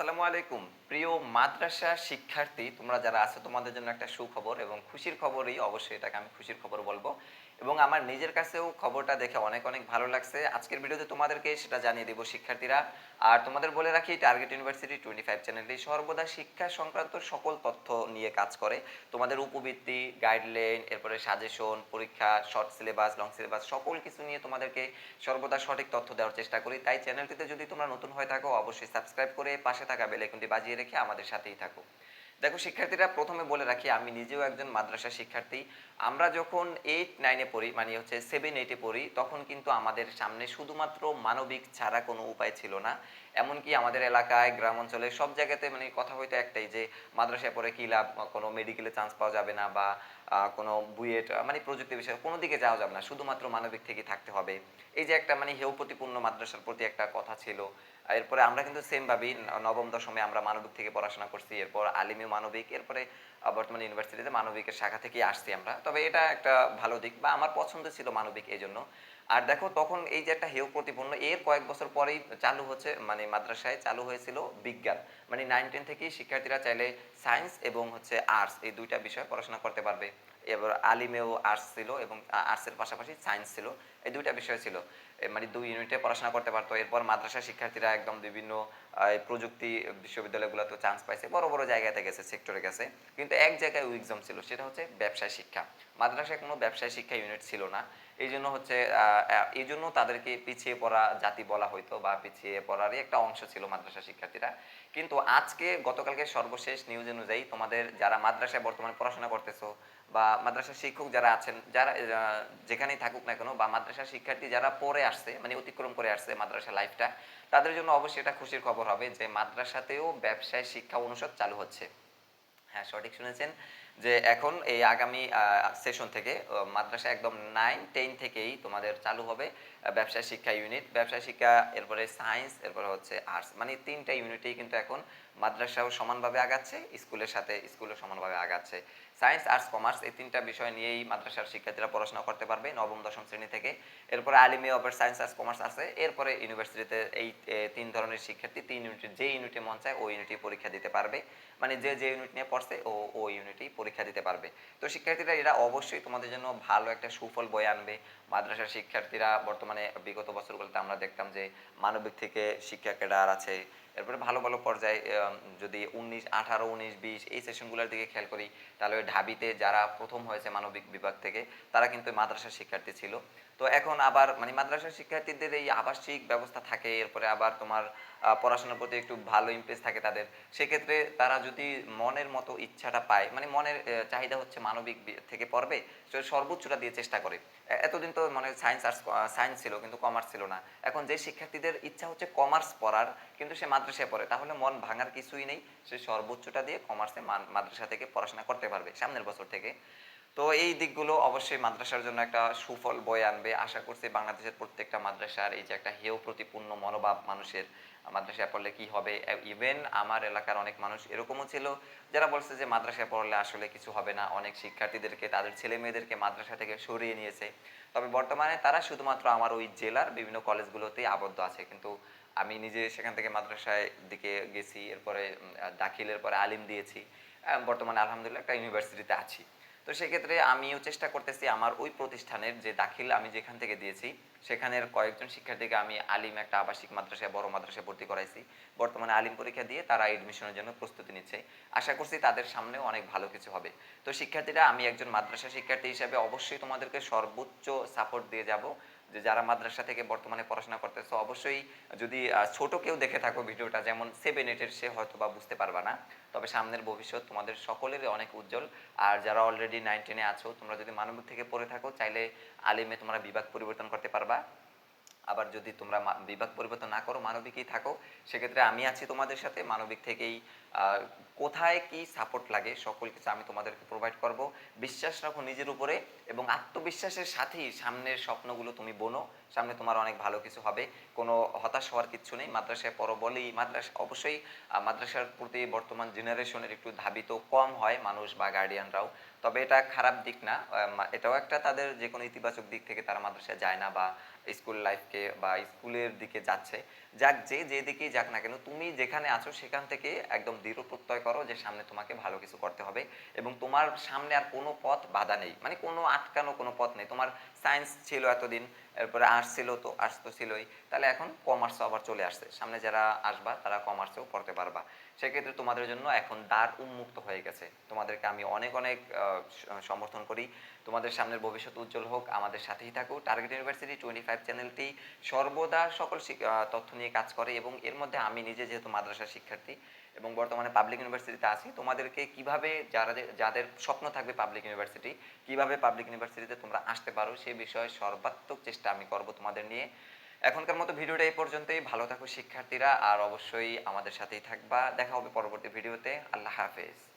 আসসালামু আলাইকুম। প্রিয় মাদ্রাসা শিক্ষার্থী, তোমরা যারা আছো, তোমাদের জন্য একটা সুখবর এবং খুশির খবরই অবশ্যই এটাকে আমি খুশির খবর বলব। এবং আমার নিজের কাছেও খবরটা দেখে অনেক অনেক ভালো লাগছে। আজকের ভিডিওতে তোমাদেরকে সেটা জানিয়ে দেবো শিক্ষার্থীরা। আর তোমাদের বলে রাখি টার্গেট ইউনিভার্সিটি টোয়েন্টি ফাইভ চ্যানেলটি সর্বদা শিক্ষা সংক্রান্ত সকল তথ্য নিয়ে কাজ করে। তোমাদের উপবৃত্তি গাইডলাইন এরপরে সাজেশন পরীক্ষা শর্ট সিলেবাস লং সিলেবাস সকল কিছু নিয়ে তোমাদেরকে সর্বদা সঠিক তথ্য দেওয়ার চেষ্টা করি। তাই চ্যানেলটিতে যদি তোমরা নতুন হয়ে থাকো, অবশ্যই সাবস্ক্রাইব করে পাশে থাকা বেল বাজিয়ে রেখে আমাদের সাথেই থাকো। দেখো, শিক্ষার্থীরা প্রথমে বলে রাখি, আমি নিজেও একজন মাদ্রাসা শিক্ষার্থী। আমরা যখন এইট নাইনে পড়ি মানে হচ্ছে সেভেন এইটে পড়ি, তখন কিন্তু আমাদের সামনে শুধুমাত্র মানবিক ছাড়া কোনো উপায় ছিল না। এমনকি আমাদের এলাকায় গ্রাম অঞ্চলে সব জায়গাতে মানে কথা হয়তো একটাই যে, মাদ্রাসায় পড়ে কি লাভ? কোনো মেডিকেলে চান্স পাওয়া যাবে না বা কোনো বুয়েট মানে প্রযুক্তি বিষয়ে কোনো দিকে যাওয়া যাবে না। শুধুমাত্র মানবিক থেকে থাকতে হবে। এই যে একটা মানে হেউ প্রতিপূর্ণ মাদ্রাসার প্রতি একটা কথা ছিল এরপরে আমরা কিন্তু সেম ভাবেই নবম দশমে আমরা মানবিক থেকে পড়াশোনা করছি, এরপর আলিমে মানবিক, এরপরে বর্তমানে ইউনিভার্সিটিতে মানবিকের শাখা থেকেই আসছি আমরা। তবে এটা একটা ভালো দিক বা আমার পছন্দ ছিল মানবিক এই জন্য আর দেখো, তখন এই যে একটা হেউ প্রতিপন্ন, এর কয়েক বছর পরেই চালু হচ্ছে মানে মাদ্রাসায় চালু হয়েছিল বিজ্ঞান। মানে নাইন টেন থেকেই শিক্ষার্থীরা চাইলে সায়েন্স এবং হচ্ছে আর্টস এই দুইটা বিষয়ে পড়াশোনা করতে পারবে। এবার আলিমেও আর্টস ছিল এবং আর্টসের পাশাপাশি সায়েন্স ছিল। এই দুইটা বিষয় ছিল। মানে দুই ইউনিটে পড়াশোনা করতে পারতো। এরপর মাদ্রাসা শিক্ষার্থীরা একদম বিভিন্ন প্রযুক্তি বিশ্ববিদ্যালয়গুলোতে চান্স পাইছে, বড় বড় জায়গাতে গেছে সেক্টরে গেছে। কিন্তু এক জায়গায় উইকজম ছিল, সেটা হচ্ছে ব্যবসায় শিক্ষা। মাদ্রাসায় কোনো ব্যবসায় শিক্ষা ইউনিট ছিল না। এই জন্য হচ্ছে এই জন্য তাদেরকে পিছিয়ে পড়া জাতি বলা হইতো বা পিছিয়ে পড়ারই একটা অংশ ছিল মাদ্রাসা শিক্ষার্থীরা। কিন্তু আজকে গতকালকে সর্বশেষ নিউজ অনুযায়ী তোমাদের যারা মাদ্রাসায় বর্তমানে পড়াশোনা করতেছো বা মাদ্রাসার শিক্ষক যারা আছেন, যারা যেখানেই থাকুক না কেন বা মাদ্রাসার শিক্ষার্থী যারা পড়ে আসছে মানে অতিক্রম করে আসছে মাদ্রাসা লাইফটা তাদের জন্য অবশ্যই এটা খুশির খবর হবে যে মাদ্রাসাতেও ব্যবসায় শিক্ষা অনুষদ চালু হচ্ছে। হ্যাঁ সঠিক শুনেছেন। যে এখন এই আগামী সেশন থেকে মাদ্রাসা একদম নাইন টেন থেকেই তোমাদের চালু হবে ব্যবসায় শিক্ষা ইউনিট ব্যবসায় শিক্ষা, এরপরে সায়েন্স এরপরে হচ্ছে আর্টস মানে তিনটা ইউনিটেই কিন্তু এখন মাদ্রাসাও সমানভাবে আগাচ্ছে, স্কুলের সাথে স্কুলও সমানভাবে আগাচ্ছে। সায়েন্স আর্টস কমার্স এই তিনটা বিষয় নিয়েই মাদ্রাসার শিক্ষার্থীরা পড়াশোনা করতে পারবে নবম, দশম শ্রেণি থেকে। এরপরে আলিমে আবার সায়েন্স আর্টস কমার্স আছে। এরপরে ইউনিভার্সিটিতে এই তিন ধরনের শিক্ষার্থী, তিন ইউনিটের যে ইউনিটে মন চায় ওই ইউনিটে পরীক্ষা দিতে পারবে। মানে যে যে ইউনিট নিয়ে পড়ছে ও ওই ইউনিটেই পরীক্ষা দিতে পারবে। তো শিক্ষার্থীরা এরা অবশ্যই তোমাদের জন্য ভালো একটা সুফল বয়ে আনবে। মাদ্রাসার শিক্ষার্থীরা বর্তমানে বিগত বছরগুলোতে আমরা দেখতাম যে মানবিক থেকে শিক্ষা ক্যাডার আছে। এরপরে ভালো ভালো পর্যায়ে যদি উনিশ, আঠারো, উনিশ, বিশ এই সেশনগুলোর দিকে খেয়াল করি, তাহলে ওই ঢাবিতে যারা প্রথম হয়েছে মানবিক বিভাগ থেকে, তারা কিন্তু মাদ্রাসার শিক্ষার্থী ছিল। তো এখন আবার মানে মাদ্রাসার শিক্ষার্থীদের এই আবাসিক ব্যবস্থা থাকে, এরপরে আবার তোমার পড়াশোনার প্রতি একটু ভালো ইমপ্রেস থাকে তাদের, সেক্ষেত্রে তারা যদি মনের মতো ইচ্ছাটা পায় মানে মনের চাহিদা হচ্ছে মানবিক থেকে পড়বে সর্বোচ্চটা দিয়ে চেষ্টা করে। এতদিন তো মানে সায়েন্স আর্টস সায়েন্স ছিল, কিন্তু কমার্স ছিল না। এখন যে শিক্ষার্থীদের ইচ্ছা হচ্ছে কমার্স পড়ার, কিন্তু সে মাদ্রাসায় পড়ে, তাহলে মন ভাঙার কিছুই নেই। সে সর্বোচ্চটা দিয়ে কমার্সে মাদ্রাসা থেকে পড়াশোনা করতে পারবে সামনের বছর থেকে। তো এই দিকগুলো অবশ্যই মাদ্রাসার জন্য একটা সুফল বয়ে আনবে। আশা করছি বাংলাদেশের প্রত্যেকটা মাদ্রাসার এই যে একটা হেয় প্রতিপূর্ণ মনোভাব মানুষের মাদ্রাসায় পড়লে কি হবে? ইভেন আমার এলাকার অনেক মানুষ এরকমও ছিল, যারা বলছে যে মাদ্রাসায় পড়লে আসলে কিছু হবে না। অনেক শিক্ষার্থীদেরকে, তাদের ছেলে মেয়েদেরকে মাদ্রাসা থেকে সরিয়ে নিয়েছে। তবে বর্তমানে তারা শুধুমাত্র আমার ওই জেলার বিভিন্ন কলেজগুলোতেই আবদ্ধ আছে। কিন্তু আমি নিজে সেখান থেকে মাদ্রাসায় দিকে গেছি, এরপরে দাখিলের পরে আলিম দিয়েছি বর্তমানে আলহামদুলিল্লাহ একটা ইউনিভার্সিটিতে আছি। তো সেক্ষেত্রে আমিও চেষ্টা করতেছি আমার ওই প্রতিষ্ঠানের যে দাখিল আমি যেখান থেকে দিয়েছি, সেখানের কয়েকজন শিক্ষার্থীকে আমি আলিম একটা আবাসিক মাদ্রাসায়, বড় মাদ্রাসায় ভর্তি করাইছি। বর্তমানে আলিম পরীক্ষা দিয়ে তারা এডমিশনের জন্য প্রস্তুতি নিচ্ছে। আশা করছি তাদের সামনেও অনেক ভালো কিছু হবে। তো শিক্ষার্থীরা, আমি একজন মাদ্রাসা শিক্ষার্থী হিসেবে অবশ্যই তোমাদেরকে সর্বোচ্চ সাপোর্ট দিয়ে যাব। যে যারা মাদ্রাসা থেকে বর্তমানে পড়াশোনা করতেছো, অবশ্যই যদি ছোট কেউ দেখে থাকো ভিডিওটা, যেমন সেভেন এইটের সে হয়তো বা বুঝতে পারবা না। তবে সামনের ভবিষ্যৎ তোমাদের সকলেরই অনেক উজ্জ্বল। আর যারা অলরেডি নাইন টেনে আছো, তোমরা যদি মানবিক থেকে পড়ে থাকো, চাইলে আলিমে তোমরা বিভাগ পরিবর্তন করতে পারবা। আবার যদি তোমরা বিভাগ পরিবর্তন না করো, মানবিকই থাকো, সেক্ষেত্রে আমি আছি তোমাদের সাথে। মানবিক থেকেই কোথায় কি সাপোর্ট লাগে, সকল কিছু আমি তোমাদেরকে প্রোভাইড করব। বিশ্বাস রাখো নিজের উপরে এবং আত্মবিশ্বাসের সাথেই সামনের স্বপ্নগুলো তুমি বোনো। সামনে তোমার অনেক ভালো কিছু হবে। কোনো হতাশ হওয়ার কিচ্ছু নেই। মাদ্রাসায় পড়ো বলেই মাদ্রাসা অবশ্যই মাদ্রাসার প্রতি বর্তমান জেনারেশনের একটু ধাবিত কম হয় মানুষ বা গার্ডিয়ানরাও তবে এটা খারাপ দিক না। এটাও একটা তাদের যে কোনো ইতিবাচক দিক থেকে তারা মাদ্রাসায় যায় না বা স্কুল লাইফকে বা স্কুলের দিকে যাচ্ছে। যাক, যে যেদিকেই যাক না কেন, তুমি যেখানে আছো সেখান থেকে একদম দৃঢ় প্রত্যয় করো যে সামনে তোমাকে ভালো কিছু করতে হবে এবং তোমার সামনে আর কোনো পথ বাধা নেই। মানে কোনো আটকানো কোনো পথ নেই। তোমার সায়েন্স ছিল এতদিন এরপরে আর্টস ছিল তো আর্টস তো ছিলই। তাহলে এখন কমার্সও আবার চলে আসছে। সামনে যারা আসবা, তারা কমার্সেও পড়তে পারবা। সেক্ষেত্রে তোমাদের জন্য এখন দ্বার উন্মুক্ত হয়ে গেছে। তোমাদেরকে আমি অনেক অনেক সমর্থন করি। তোমাদের সামনের ভবিষ্যৎ উজ্জ্বল হোক, আমাদের সাথেই থাকো। টার্গেট ইউনিভার্সিটি টোয়েন্টি ফাইভ চ্যানেলটি সর্বদা সকল তথ্য নিয়ে কাজ করে এবং এর মধ্যে আমি নিজে যেহেতু মাদ্রাসার শিক্ষার্থী এবং বর্তমানে পাবলিক ইউনিভার্সিটিতে আছি, তোমাদেরকে কীভাবে যারা যাদের স্বপ্ন থাকবে পাবলিক ইউনিভার্সিটি কীভাবে পাবলিক ইউনিভার্সিটিতে তোমরা আসতে পারো, সে বিষয়ে সর্বাত্মক চেষ্টা আমি করব তোমাদের নিয়ে। এখনকার মতো ভিডিওটা এই পর্যন্তই। ভালো থাকো শিক্ষার্থীরা, আর অবশ্যই আমাদের সাথেই থাকবা। দেখা হবে পরবর্তী ভিডিওতে। আল্লাহ হাফেজ।